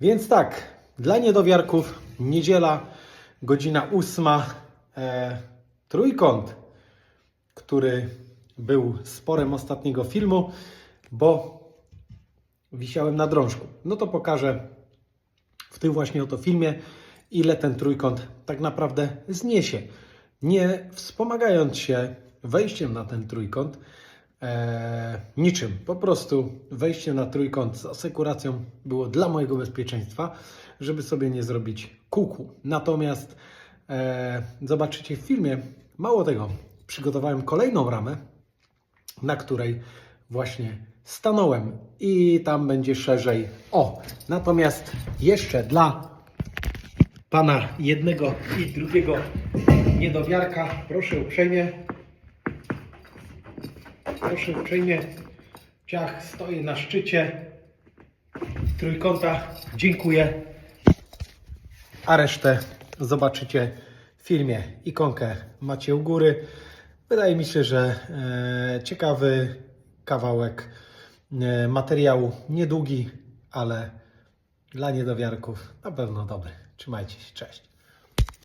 Więc tak, dla niedowiarków niedziela, godzina ósma, e, trójkąt, który był sporem ostatniego filmu, bo wisiałem na drążku. No to pokażę w tym właśnie oto filmie, ile ten trójkąt tak naprawdę zniesie. Nie wspomagając się wejściem na ten trójkąt e, niczym. Po prostu wejście na trójkąt z asekuracją było dla mojego bezpieczeństwa, żeby sobie nie zrobić kuku. Natomiast e, zobaczycie w filmie, mało tego, przygotowałem kolejną ramę, na której właśnie stanąłem i tam będzie szerzej. O, natomiast jeszcze dla pana jednego i drugiego niedowiarka, proszę uprzejmie, proszę uprzejmie, ciach stoję na szczycie trójkąta, dziękuję, a resztę zobaczycie w filmie. Ikonkę macie u góry. Wydaje mi się, że e, ciekawy kawałek e, materiału, niedługi, ale dla niedowiarków na pewno dobry. Trzymajcie się, cześć.